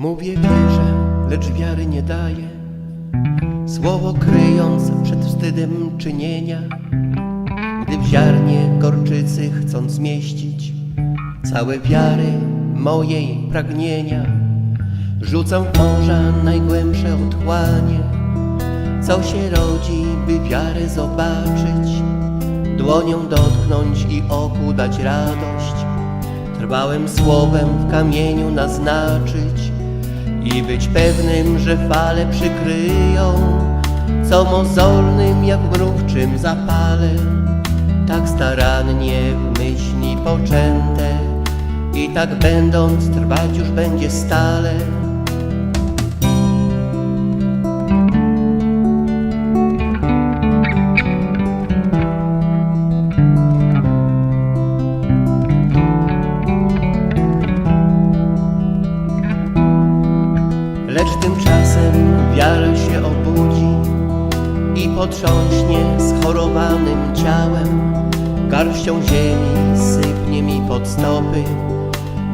Mówię wierzę, lecz wiary nie daję Słowo kryjąc przed wstydem czynienia Gdy w ziarnie gorczycy chcąc zmieścić Całe wiary mojej pragnienia Rzucam w morza najgłębsze otchłanie Co się rodzi, by wiarę zobaczyć Dłonią dotknąć i oku dać radość Trwałym słowem w kamieniu naznaczyć i być pewnym, że fale przykryją, co mozolnym jak mrówczym zapale, tak starannie w myśli poczęte i tak będąc trwać już będzie stale. Lecz tymczasem wiara się obudzi i potrząśnie schorowanym ciałem. Garścią ziemi sypnie mi pod stopy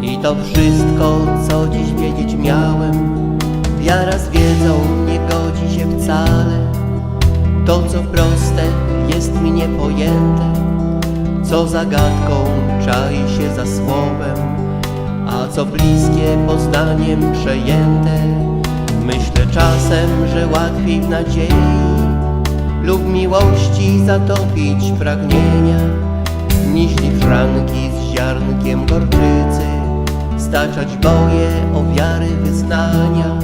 i to wszystko, co dziś wiedzieć miałem. Wiara z wiedzą nie godzi się wcale. To, co proste, jest mi niepojęte, co zagadką czai się za słowem a co bliskie poznaniem przejęte. Myślę czasem, że łatwiej w nadziei lub miłości zatopić pragnienia, niźli w szranki z ziarnkiem gorczycy, staczać boje o wiary wyznania.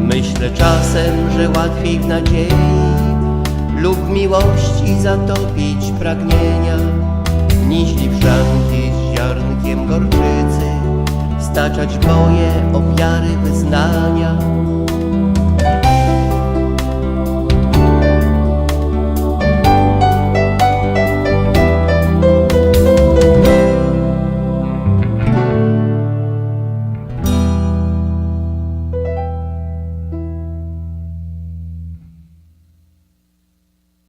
Myślę czasem, że łatwiej w nadziei lub miłości zatopić pragnienia, niźli w szranki z ziarnkiem gorczycy, staczać moje ofiary wyznania.